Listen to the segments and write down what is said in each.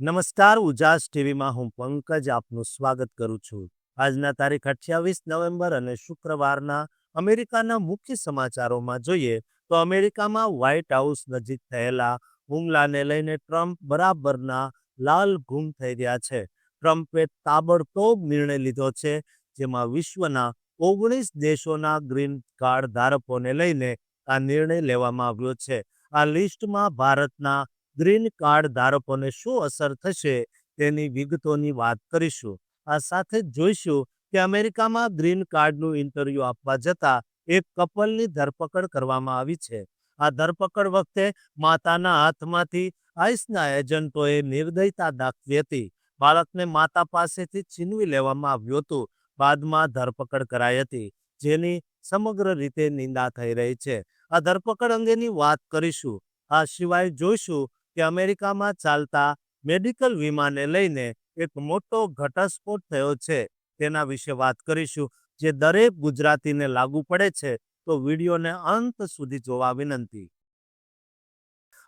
નમસ્કાર, ઉજાસ ટીવીમાં હું પંકજ આપનું સ્વાગત કરું છું. આજના તારીખ અઠ્યાવીસ નવેમ્બર અને શુક્રવારના અમેરિકાના મુખ્ય સમાચારોમાં જોઈએ તો અમેરિકામાં વ્હાઇટ હાઉસ નજીક થયેલા હુમલાને લઈને ટ્રમ્પ બરાબરના લાલ ગુમ થઈ રહ્યા છે. ટ્રમ્પે તાબડતોબ નિર્ણય લીધો છે, જેમાં વિશ્વના ઓગણીસ દેશોના ગ્રીન કાર્ડ ધારકોને લઈને આ નિર્ણય લેવામાં આવ્યો છે. આ લિસ્ટમાં ભારતના ગ્રીન કાર્ડ ધારકોને શું અસર થશે તેની વિગતોની વાત કરીશું. આ સાથે જ જોઈશું કે અમેરિકામાં ગ્રીન કાર્ડનું ઇન્ટરવ્યૂ આપવા જતા એક કપલની ધરપકડ કરવામાં આવી છે. આ ધરપકડ વખતે માતાના હાથમાંથી આઈસના એજન્ટોએ નિર્દયતા દાખવી હતી. બાળકને માતા પાસેથી છીનવી લેવામાં આવ્યું હતું. બાદમાં ધરપકડ કરાઈ હતી, જેની સમગ્ર રીતે નિંદા થઈ રહી છે. આ ધરપકડ અંગેની વાત કરીશું. આ સિવાય જોઈશું કે અમેરિકામાં ચાલતા મેડિકલ વીમાને લઈને એક મોટો ઘટસ્ફોટ થયો છે. તેના વિશે વાત કરીશું. જે દરેક ગુજરાતીને લાગુ પડે છે, તો વિડીયોને અંત સુધી જોવા વિનંતી.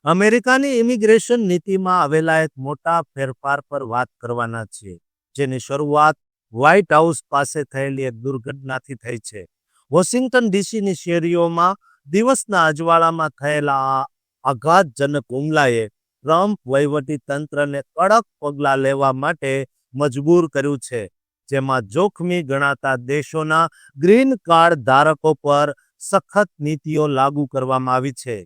અમેરિકાની ઇમિગ્રેશન નીતિમાં આવેલા એક મોટા ફેરફાર પર વાત કરવાના છીએ, જેની શરૂઆત વ્હાઇટ હાઉસ પાસે થયેલી એક દુર્ઘટનાથી થઈ છે. વોશિંગ્ટન ડીસીની શેરીઓમાં દિવસના અજવાળામાં થયેલા આઘાતજનક હુમલાએ ટ્રમ્પ વહીવટી તંત્રને કડક પગલાં લેવા માટે મજબૂર કર્યું છે, જેમાં જોખમી ગણાતા દેશોના ગ્રીન કાર્ડ ધારકો પર સખત નીતિઓ લાગુ કરવામાં આવી છે.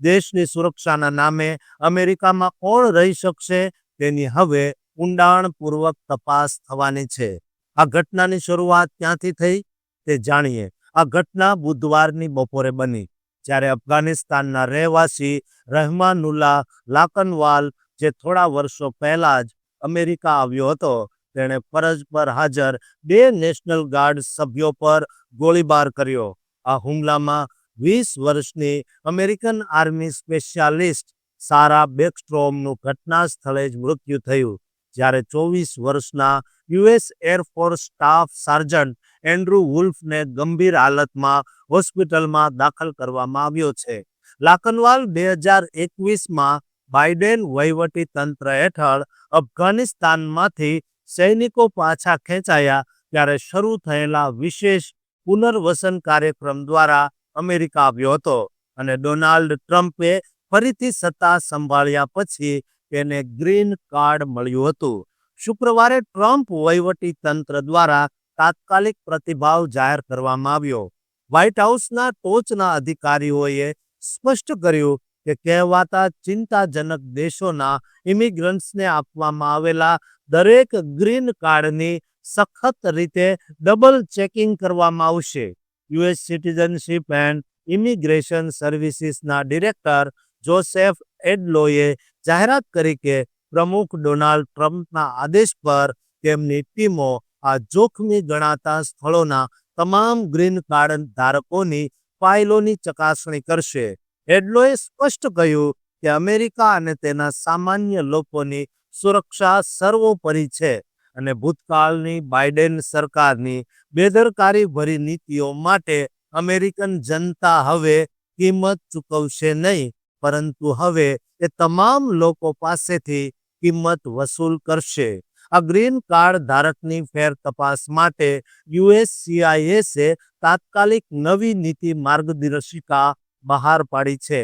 દેશની સુરક્ષાના નામે અમેરિકામાં કોણ રહી શકશે તેની હવે ઊંડાણપૂર્વક તપાસ થવાની છે. આ ઘટનાની શરૂઆત ક્યાંથી થઈ તે જાણીએ. આ ઘટના બુધવારની બપોરે બની. જ્યારે અફઘાનિસ્તાનના રહેવાસી રહેમાનુલ્લા લાકનવાલ, જે થોડા વર્ષો પહેલા જ અમેરિકા આવ્યો હતો, તેણે ફરજ પર હાજર બે નેશનલ ગાર્ડ સભ્યો પર ગોળીબાર કર્યો. આ હુમલામાં વીસ વર્ષની અમેરિકન આર્મી સ્પેશિયાલિસ્ટ સારા બેકસ્ટ્રોમનું ઘટના સ્થળે જ મૃત્યુ થયું, જ્યારે ચોવીસ વર્ષના US air force staff sergeant Andrew વુલ્ફને ગંભીર હાલતમાં હોસ્પિટલમાં દાખલ કરવામાં આવ્યો છે. લાકનવાલ બે હજાર એકવીસમાં બાઇડેન વહીવટી તંત્ર હેઠળ અફઘાનિસ્તાનમાંથી સૈનિકો પાછા ખેંચાયા ત્યારે શરૂ થયેલા વિશેષ પુનર્વસન કાર્યક્રમ દ્વારા અમેરિકા આવ્યો હતો અને ડોનાલ્ડ ટ્રમ્પે ફરીથી સત્તા સંભાળ્યા પછી તેને ગ્રીન કાર્ડ મળ્યું હતું. શુક્રવારે ટ્રમ્પ વહીવટી તંત્ર દ્વારા તાત્કાલિક પ્રતિભાવ જાહેર કરવામાં આવ્યો. વ્હાઇટ હાઉસના ટોચના અધિકારીઓએ સ્પષ્ટ કર્યું કે કહેવાતા ચિંતાજનક દેશોના ઇમિગ્રન્ટ્સને આપવામાં આવેલા દરેક ગ્રીન કાર્ડની સખત રીતે ડબલ ચેકિંગ કરવામાં આવશે. યુએસ સિટીઝનશીપ એન્ડ ઇમિગ્રેશન સર્વિસીસના ડિરેક્ટર જોસેફ એડલોએ જાહેરાત કરી કે પ્રમુખ ડોનાલ્ડ ટ્રમ્પના આદેશ પર તેમની ટીમો આ જોખમી ગણાતા સ્થળોના તમામ ગ્રીન કાર્ડ ધારકોની ફાઇલોની ચકાસણી કરશે. એડલોએ સ્પષ્ટ કહ્યું કે અમેરિકા અને તેના સામાન્ય લોકોની સુરક્ષા સર્વોપરી છે અને ભૂતકાળની બાઇડેન સરકારની બેદરકારી ભરી નીતિઓ માટે અમેરિકન જનતા હવે કિંમત ચૂકવશે નહીં, પરંતુ હવે એ તમામ લોકો પાસેથી કિંમત વસૂલ કરશે. આ ગ્રીન કાર્ડ ધારકની ફેર તપાસ માટે યુએસસીઆઈએસે તાત્કાલિક નવી નીતિ માર્ગદર્શિકા બહાર પાડી છે.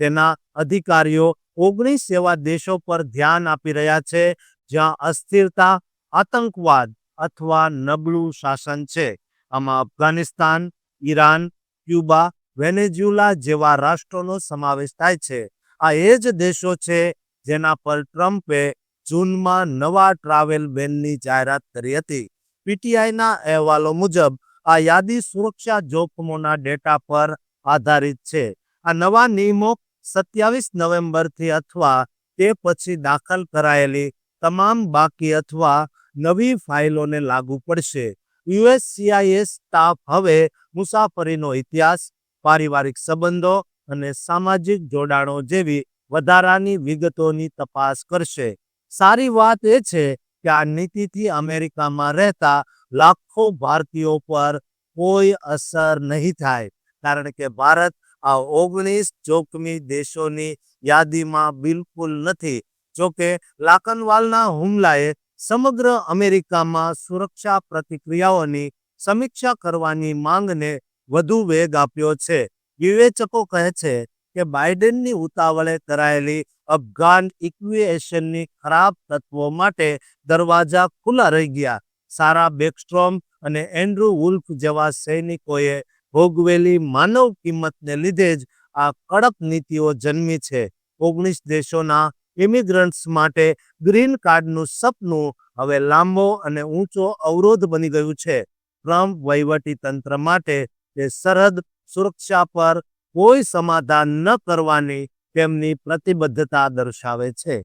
તેના અધિકારીઓ ઓગણીસ એવા દેશો પર ધ્યાન આપી રહ્યા છે, જ્યાં અસ્થિરતા, આતંકવાદ અથવા નબળું શાસન છે. આમાં અફઘાનિસ્તાન, ઈરાન, ક્યુબા, વેનેઝ્યુલા જેવા રાષ્ટ્રોનો સમાવેશ થાય છે. આ એ જ દેશો છે જેના પર ટ્રમ્પે જૂનમાં નવા ટ્રાવેલ બેનની જાહેરાત કરી હતી. પીટીઆઈના અહેવાલો મુજબ, આ યાદી સુરક્ષા જોખમોના ડેટા પર આધારિત છે. આ નવા નિયમો સત્યાવીસ નવેમ્બરથી અથવા તે પછી દાખલ કરાયેલી તમામ બાકી અથવા નવી ફાઇલોને લાગુ પડશે. યુએસસીઆઈએસ સ્ટાફ હવે મુસાફરીનો ઇતિહાસ, પારિવારિક સંબંધો અને સામાજિક જોડાણો જેવી વધારાની વિગતોની તપાસ કરશે. સારી વાત એ છે કે આ નીતિથી અમેરિકામાં રહેતા લાખો ભારતીયો પર કોઈ અસર નહીં થાય. કારણ કે ભારત આ ઓગણીસ જોખમી દેશોની યાદીમાં બિલકુલ નથી. જોકે લાકનવાલના હુમલાએ સમગ્ર અમેરિકામાં સુરક્ષા પ્રતિક્રિયાઓની સમીક્ષા કરવાની માંગને વધુ વેગ આપ્યો છે. વિવેચકો કહે છે કે બાઇડેનની ઉતાવળે કરાયેલી અફઘાન ઇક્વિએશનની ખરાબ તત્વો માટે દરવાજા ખુલ્લા રહી ગયા. સારા બેકસ્ટ્રોમ અને એન્ડ્રુ વુલ્ફ જેવા સૈનિકોએ ભોગવેલી માનવ કિંમતને લીધે જ આ કડક નીતિઓ જન્મી છે. ઓગણીસ દેશોના ઇમિગ્રન્ટ્સ માટે ગ્રીન કાર્ડનું સપનું હવે લાંબો અને ઊંચો અવરોધ બની ગયું છે. ટ્રમ્પ વહીવટી તંત્ર માટે તે સરહદ સુરક્ષા પર કોઈ સમાધાન ન કરવાની તેમની પ્રતિબદ્ધતા દર્શાવે છે.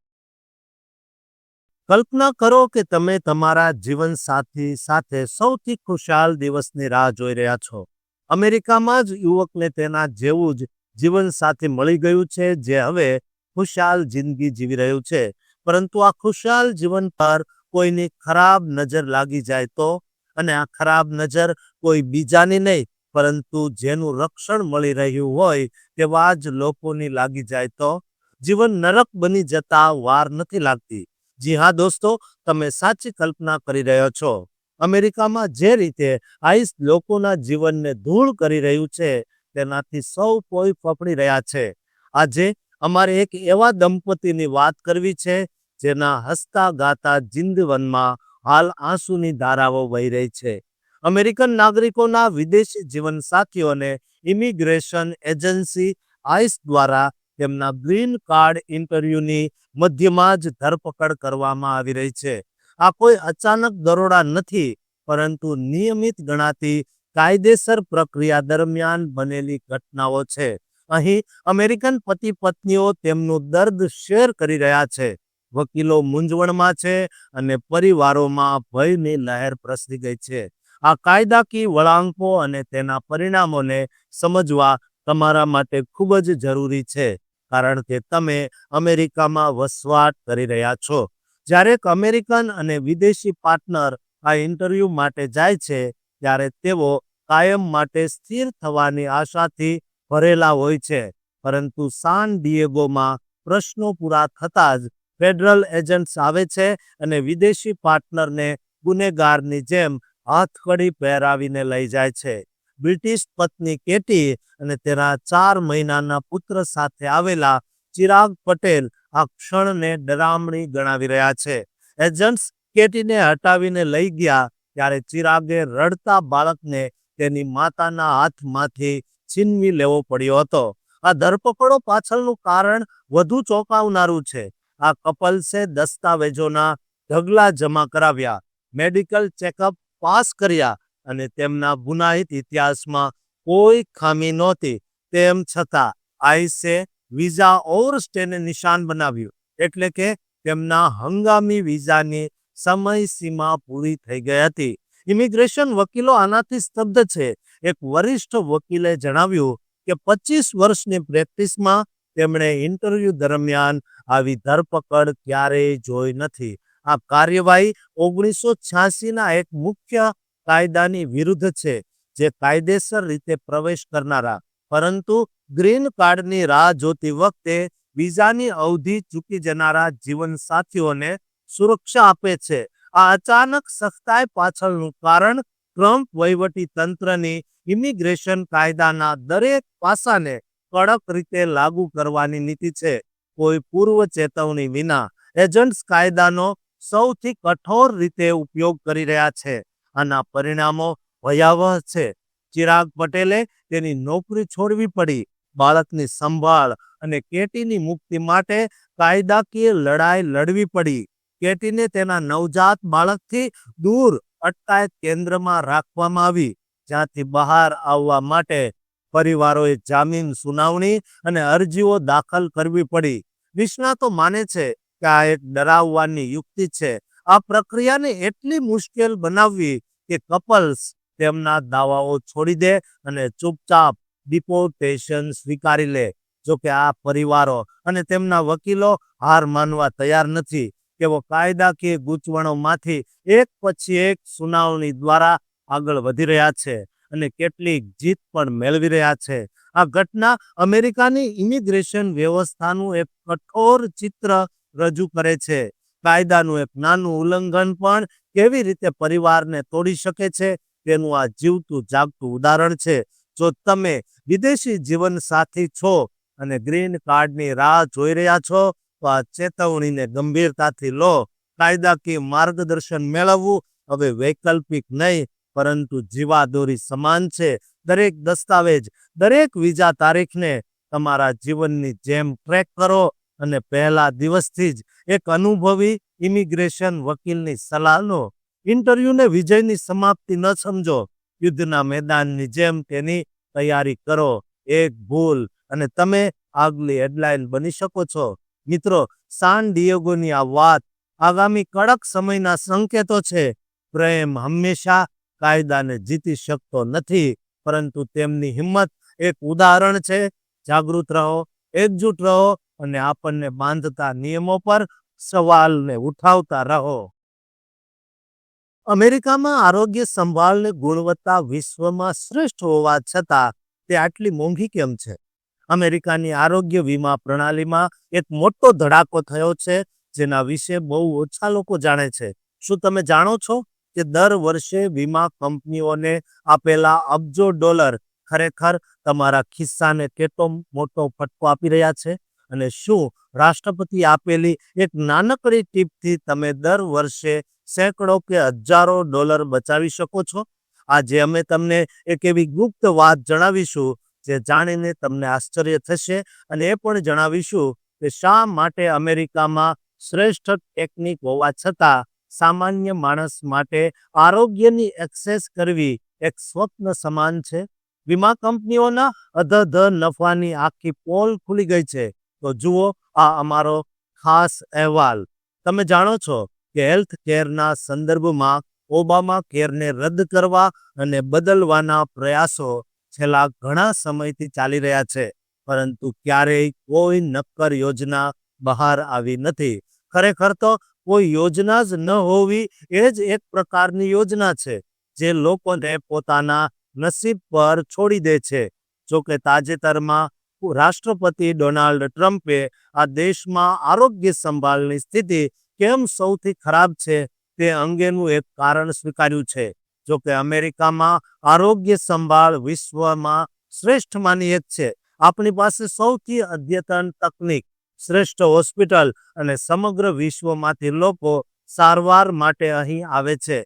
કલ્પના કરો કે તમે તમારા જીવનસાથી સાથે સૌથી ખુશાલ દિવસની રાહ જોઈ રહ્યા છો. અમેરિકામાં જ યુવકને તેના જેવું જ જીવનસાથી મળી ગયું છે, જે હવે ખુશાલ જિંદગી જીવી રહ્યું છે. પરંતુ આ ખુશાલ જીવન પર કોઈની ખરાબ નજર લાગી જાય તો? અને આ ખરાબ નજર કોઈ બીજાની નહીં પરંતુ જેનું રક્ષણ મળી રહ્યું હોય તેવા જ લોકોની લાગી જાય તો જીવન નરક બની જતા વાર નથી લાગતી. જી હા દોસ્તો, તમે સાચી કલ્પના કરી રહ્યો છો. અમેરિકામાં જે રીતે આઈસ લોકોના જીવનને ધૂળ કરી રહ્યું છે, તેનાથી સૌ કોઈ ફફડી રહ્યા છે. આજે અમારે એક એવા દંપતીની વાત કરવી છે, જેના હસતા ગાતા જિંદવનમાં હાલ આંસુની ધારાઓ વહી રહી છે. અમેરિકન નાગરિકોના વિદેશી જીવનસાથીઓને ઇમિગ્રેશન એજન્સી આઈસ દ્વારા તેમના ગ્રીન કાર્ડ ઇન્ટરવ્યુની મધ્યમાં જ ધરપકડ કરવામાં આવી રહી છે. આ કોઈ અચાનક દરોડા નથી, પરંતુ નિયમિત ગણાતી કાયદેસર પ્રક્રિયા દરમિયાન બનેલી ઘટનાઓ છે. અહીં અમેરિકન પતિ પત્નીઓ તેમનું દર્દ શેર કરી રહ્યા છે. વકીલો મૂંઝવણમાં છે અને પરિવારોમાં ભયની લહેર પ્રસરી ગઈ છે. આ કાયદાકીય વળાંકો અને તેના પરિણામોને સમજવા તમારા માટે ખૂબ જ જરૂરી છે. કારણ કે તમે અમેરિકામાં વસવાટ કરી રહ્યા છો. જ્યારે એક અમેરિકન અને વિદેશી પાર્ટનર આ ઇન્ટરવ્યૂ માટે જાય છે, ત્યારે તેઓ કાયમ માટે સ્થિર થવાની આશાથી ભરેલા હોય છે. પરંતુ સાન ડિયેગોમાં પ્રશ્નો પૂરા થતાં જ ફેડરલ એજન્ટ્સ આવે છે અને વિદેશી પાર્ટનરને ગુનેગારની જેમ હાથકડી પહેરાવીને લઈ જાય છે. બ્રિટિશ પત્ની કેટી અને તેના ચાર મહિનાના પુત્ર સાથે આવેલા ચિરાગ પટેલ આ ક્ષણને ડરામણી ગણાવી રહ્યા છે. એજન્ટ્સ કેટીને હટાવીને લઈ ગયા ત્યારે ચિરાગે રડતા બાળકને તેની માતાના હાથમાંથી છીનવી લેવો પડ્યો હતો. આ ધરપકડો પાછળનું કારણ વધુ ચોંકાવનારું છે. આ કપલ્સે દસ્તાવેજોના ઢગલા જમા કરાવ્યા. મેડિકલ ચેકઅપ પાસ કર્યા અને તેમના ગુનાહિત ઇતિહાસમાં કોઈ ખામી નહોતી. તેમ છતાં આઈસે વિઝા ઓર સ્ટેને નિશાન બનાવ્યું, એટલે કે તેમના હંગામી વિઝાની સમયસીમા પૂરી થઈ ગઈ હતી. ઇમિગ્રેશન વકીલો આનાથી સ્તબ્ધ છે. એક વરિષ્ઠ વકીલે જણાવ્યું કે પચીસ વર્ષની પ્રેક્ટિસમાં તેમણે ઇન્ટરવ્યૂ દરમિયાન આવી ધરપકડ ક્યારેય જોઈ નથી. આ કાર્યવાહી ઓગણીસો છ્યાસીના એક મુખ્ય કાયદાની વિરુદ્ધ છે, જે કાયદેસર રીતે પ્રવેશ કરનારા. પરંતુ ગ્રીન કાર્ડની રાહ જોતી વખતે વિઝાની અવધિ ચૂકી જનારા જીવનસાથીઓને સુરક્ષા આપે છે. આ અચાનક સખ્તાઈ પાછળનું કારણ ટ્રમ્પ વહીવટી તંત્રની ઇમિગ્રેશન કાયદાના દરેક પાસાને કડક રીતે લાગુ કરવાની નીતિ છે. કોઈ પૂર્વ ચેતવણી વિના એજન્ટ્સ કાયદાનો સૌથી કઠોર રીતે ઉપયોગ કરી રહ્યા છે. આના પરિણામો ભયાવહ છે. ચિરાગ પટેલે તેની નોકરી છોડવી પડી. બાળકની સંભાળ અને કેટીની મુક્તિ માટે કાયદાકીય લડાઈ લડવી પડી. કેટીને તેના નવજાત બાળકથી દૂર અટકાયત કેન્દ્રમાં રાખવામાં આવી. જ્યાંથી બહાર આવવા માટે પરિવારોએ જામીન સુનાવણી અને અરજીઓ દાખલ કરવી પડી. નિષ્ણાતો માને છે કે આ એક ડરાવવાની યુક્તિ છે. આ પ્રક્રિયાને એટલી મુશ્કેલ બનાવવી કે કપલ્સ તેમના દાવાઓ છોડી દે અને ચૂપચાપ ડિપોર્ટેશન સ્વીકારી લે. જો કે આ પરિવારો અને તેમના વકીલો હાર માનવા તૈયાર નથી. તેઓ કાયદાકીય ગૂંચવણોમાંથી એક પછી એક સુનાવણી દ્વારા આગળ વધી રહ્યા છે અને કેટલીક જીત પણ મેળવી રહ્યા છે. આ ઘટના અમેરિકાની ઇમિગ્રેશન વ્યવસ્થાનું એક કઠોર ચિત્ર રજૂ કરે છે. કાયદાનું એક નાનું ઉલ્લંઘન પણ કેવી રીતે પરિવારને તોડી શકે છે તેનું આ જીવતું જાગતું ઉદાહરણ છે. જો તમે વિદેશી જીવન સાથી છો અને ગ્રીન કાર્ડની રાહ જોઈ રહ્યા છો, તો આ ચેતવણીને ગંભીરતાથી લો. કાયદાકીય માર્ગદર્શન મેળવવું હવે વૈકલ્પિક નહીં, પરંતુ જીવાદોરી સમાન છે. દરેક દસ્તાવેજ, દરેક વિઝા તારીખને તમારા જીવનની જેમ ટ્રેક કરો. અને પહેલા દિવસથી જ એક અનુભવી ઇમિગ્રેશન વકીલની સલાહ લો. ઇન્ટરવ્યુને વિજયની સમાપ્તિ ન સમજો. યુદ્ધના મેદાનની જેમ તેની તૈયારી કરો. એક ભૂલ અને તમે આગલી હેડલાઇન બની શકો છો. મિત્રો, સાન ડિયેગોની આ વાત આગામી કડક સમયના સંકેતો છે. પ્રેમ હંમેશા કાયદાને જીતી શકતો નથી, પરંતુ તેમની હિંમત એક ઉદાહરણ છે. જાગૃત રહો. એકજૂટ રહો અને આપણને બાંધતા નિયમો પર સવાલને ઉઠાવતા રહો. અમેરિકામાં આરોગ્ય સંભાળની ગુણવત્તા વિશ્વમાં શ્રેષ્ઠ હોવા છતાં તે આટલી મોંઘી કેમ છે? અમેરિકાની આરોગ્ય વીમા પ્રણાલીમાં એક મોટો ધડાકો થયો છે, જેના વિશે બહુ ઓછા લોકો જાણે છે. શું તમે જાણો છો કે દર વર્ષે વીમા કંપનીઓને આપેલા અબજો ડોલર ખરેખર તમારા ખિસ્સાને કેટલો મોટો ફટકો આપી રહ્યા છે અને શું રાષ્ટ્રપતિ આપેલી એક નાનકડી ટીપથી તમે દર વર્ષે સેંકડો કે હજારો ડોલર બચાવી શકો છો? આજે અમે તમને એક એવી ગુપ્ત વાત જણાવીશું જે જાણીને તમને આશ્ચર્ય થશે અને એ પણ જણાવીશું કે શા માટે અમેરિકામાં શ્રેષ્ઠ ટેકનિક હોવા છતાં સામાન્ય માણસ માટે આરોગ્યની એક્સેસ કરવી એક સ્વપ્ન સમાન છે? વીમા કંપનીઓના અધધ નફાની આખી પોલ ખુલી ગઈ છે. તો જુઓ, આ અમારો ખાસ અહેવાલ. તમે જાણો છો કે હેલ્થ કેરના સંદર્ભમાં ઓબામા કેરને રદ કરવા અને બદલવાના પ્રયાસો છેલ્લા ઘણા સમયથી ચાલી રહ્યા છે. પરંતુ ક્યારેય કોઈ નક્કર યોજના બહાર આવી નથી. ખરેખર તો કોઈ યોજના જ ન હોવી એ જ એક પ્રકારની યોજના છે, જે લોકોને પોતાના નસીબ પર છોડી દે છે. જોકે તાજેતરમાં રાષ્ટ્રપતિ ડોનાલ્ડ ટ્રમ્પે આ દેશમાં આરોગ્ય સંભાળની સ્થિતિ કેમ સૌથી ખરાબ છે તે અંગેનું એક કારણ સ્વીકાર્યું છે. જોકે અમેરિકામાં આરોગ્ય સંભાળ વિશ્વમાં શ્રેષ્ઠમાંની એક છે. આપણી પાસે સૌથી અદ્યતન તકનીક, શ્રેષ્ઠ હોસ્પિટલ અને સમગ્ર વિશ્વમાંથી લોકો સારવાર માટે અહીં આવે છે.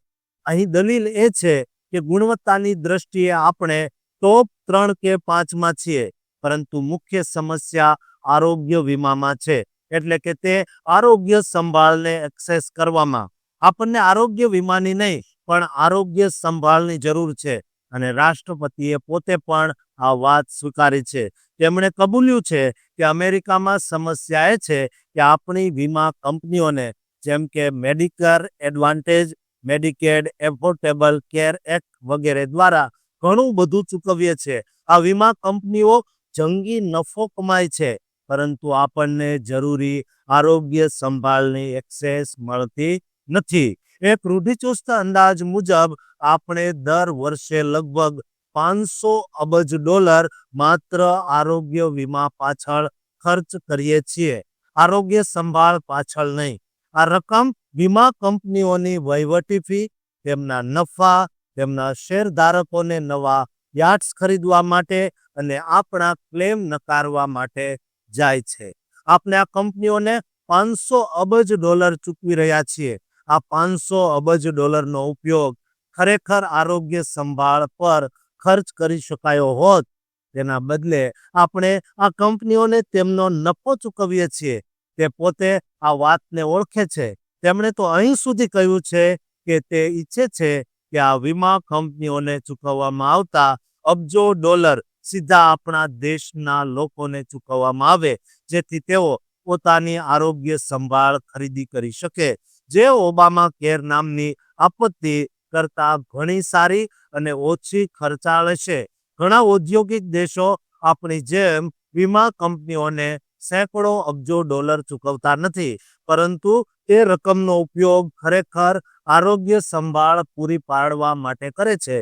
અહીં દલીલ એ છે કે ગુણવત્તાની દ્રષ્ટિએ આપણે ટોપ ત્રણ કે પાંચમાં છીએ, પરંતુ મુખ્ય સમસ્યા આરોગ્ય વીમામાં છે. એટલે કે તે આરોગ્ય સંભાળને એક્સેસ કરવામાં. આપણને આરોગ્ય વીમાની નહીં, પણ આરોગ્ય સંભાળની જરૂર છે. અને રાષ્ટ્રપતિએ પોતે પણ આ વાત સ્વીકારી છે. તેમણે કબૂલ્યું છે કે અમેરિકામાં સમસ્યા એ છે કે આપણી વીમા કંપનીઓને, જેમ કે Medicare advantage Medicaid, affordable care act વગેરે દ્વારા ઘણું બધું ચૂકવીએ છીએ. આ વીમા કંપનીઓ જંગી નફો કમાય છે, પરંતુ આપણને જરૂરી આરોગ્ય સંભાળની એક્સેસ મળતી નથી. એક રૂઢિચુસ્ત અંદાજ મુજબ, આપણે દર વર્ષે લગભગ પાંચસો અબજ ડોલર માત્ર આરોગ્ય વીમા પાછળ ખર્ચ કરીએ છીએ. આરોગ્ય સંભાળ પાછળ નહીં. આ રકમ વીમા કંપનીઓની વહીવટી ફી, તેમના નફા, તેમના શેરધારકોને નવા યાટ્સ ખરીદવા માટે અને આપણા ક્લેમ નકારવા માટે જાય છે. આપણે આ કંપનીઓને પાંચસો અબજ ડોલર ચૂકવી રહ્યા છીએ. આ પાંચસો અબજ ડોલરનો ઉપયોગ ખરેખર આરોગ્ય સંભાળ પર ખર્ચ કરી શકાયો હોત. તેના બદલે આપણે આ કંપનીઓને તેમનો નફો ચૂકવીએ છીએ. તે પોતે આ વાતને ઓળખે છે. તેમણે તો અહીં સુધી કહ્યું છે કે તે ઈચ્છે છે કે આ વીમા કંપનીઓને ચૂકવવામાં આવતા અબજો ડોલર સીધા આપણા દેશના લોકોને ચૂકવવામાં આવે, જેથી તેઓ પોતાની આરોગ્ય સંભાળ ખરીદી કરી શકે. જે ઓબામા કેર નામની આપત્તિ કરતા ઘણી સારી અને ઓછી ખર્ચાળ છે. ઘણા ઔદ્યોગિક દેશો આપણી જેમ વીમા કંપનીઓને સેંકડો અબજો ડોલર ચૂકવતા નથી, પરંતુ તે રકમનો ઉપયોગ ખરેખર આરોગ્ય સંભાળ પૂરી પાડવા માટે કરે છે.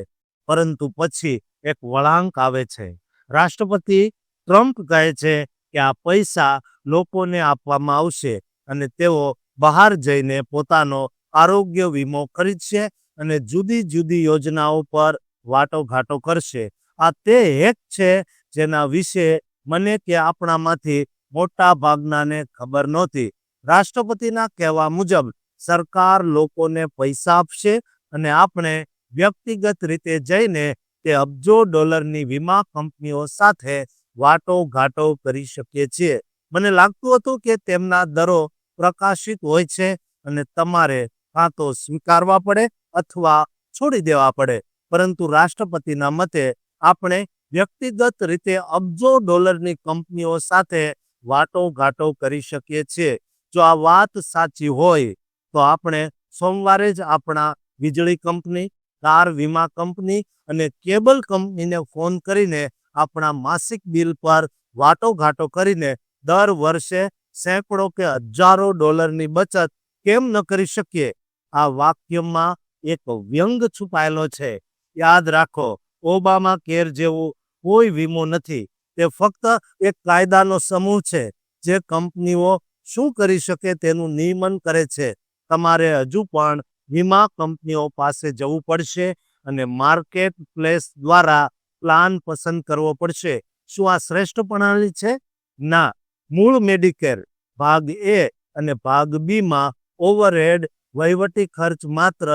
પરંતુ પછી એક વળાંક આવે છે. રાષ્ટ્રપતિ ટ્રમ્પ કહે છે કે આ પૈસા લોકોને આપવામાં આવશે અને તેઓ બહાર જઈને પોતાનો આરોગ્ય વીમો ખરીદશે અને જુદી જુદી યોજનાઓ પર વાટોઘાટો કરશે. આ તે હેક છે જેના વિશે મને કે આપણામાંથી મોટા ભાગનાને ખબર નહોતી. રાષ્ટ્રપતિના કહેવા મુજબ, સરકાર લોકોને પૈસા આપશે અને આપણે વ્યક્તિગત રીતે જઈને તે અબજો ડોલરની વીમા કંપનીઓ સાથે વાટોઘાટો કરી શકીએ છીએ. મને લાગતું હતું કે તેમના દરો પ્રકાશિત હોય છે અને તમારે કાં તો સ્વીકારવા પડે અથવા છોડી દેવા પડે. પરંતુ રાષ્ટ્રપતિના મતે, આપણે વ્યક્તિગત રીતે અબજો ડોલરની કંપનીઓ સાથે વાટોઘાટો કરી શકીએ છીએ. જો આ વાત સાચી હોય, તો આપણે સોમવારે જ આપણા વીજળી કંપની, કાર વીમા કંપની અને કેબલ કંપનીને ફોન કરીને આપણા માસિક બિલ પર વાટોઘાટો કરીને દર વર્ષે સેંકડો કે હજારો ડોલરની બચત કેમ ન કરી શકીએ? આ વાક્યમાં એક વ્યંગ છુપાયેલો છે. યાદ રાખો, ઓબામા કેર જેવું કોઈ વીમો નથી. તે ફક્ત એક કાયદાનો સમૂહ છે. જે કંપનીઓ શું કરી શકે તેનું નિયમન કરે છે. તમારે હજુ પણ વીમા કંપનીઓ પાસે જવું પડશે અને માર્કેટ પ્લેસ દ્વારા પ્લાન પસંદ કરવો પડશે. શું આ શ્રેષ્ઠ પ્રણાલી છે? ના. મૂળ મેડિકેર, ભાગ એ અને ભાગ બીમાં ઓવરહેડ વહીવટી ખર્ચ માત્ર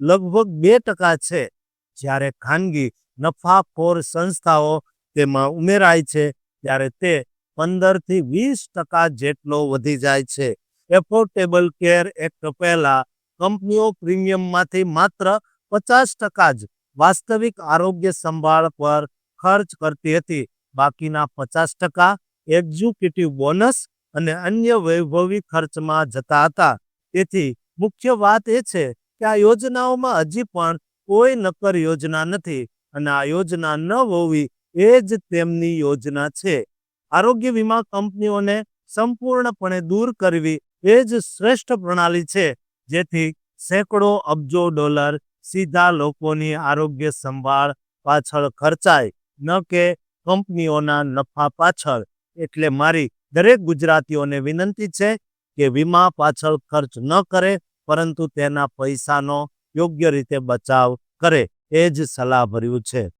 લગભગ બે ટકા છે. જ્યારે ખાનગી નફાખોર સંસ્થાઓ તેમાં ઉમેરાય છે ત્યારે તે પંદરથી વીસ ટકા જેટલો વધી જાય છે. એફોર્ડેબલ કેર એક્ટ પહેલા કંપનીઓ પ્રીમિયમમાંથી માત્ર પચાસ ટકા જ વાસ્તવિક આરોગ્ય સંભાળ પર ખર્ચ કરતી હતી. બાકીના પચાસ ટકા એક્ઝિક્યુટિવ બોનસ અને અન્ય વૈભવી ખર્ચમાં જતા હતા. તેથી મુખ્ય વાત એ છે કે આ યોજનાઓમાં હજી પણ કોઈ નક્કર યોજના નથી અને આ યોજના ન હોવી એ જ તેમની યોજના છે. આરોગ્ય વીમા કંપનીઓને સંપૂર્ણપણે દૂર કરવી એ જ શ્રેષ્ઠ પ્રણાલી છે. જેથી સેંકડો અબજો ડોલર સીધા લોકોની આરોગ્ય સંભાળ પાછળ ખર્ચાય, ન કે કંપનીઓના નફા પાછળ. એટલે મારી દરેક ગુજરાતીઓને વિનંતી છે કે વીમા પાછળ ખર્ચ ન કરે, પરંતુ તેના પૈસાનો યોગ્ય રીતે બચાવ કરે, એ જ સલાહ ભર્યું છે.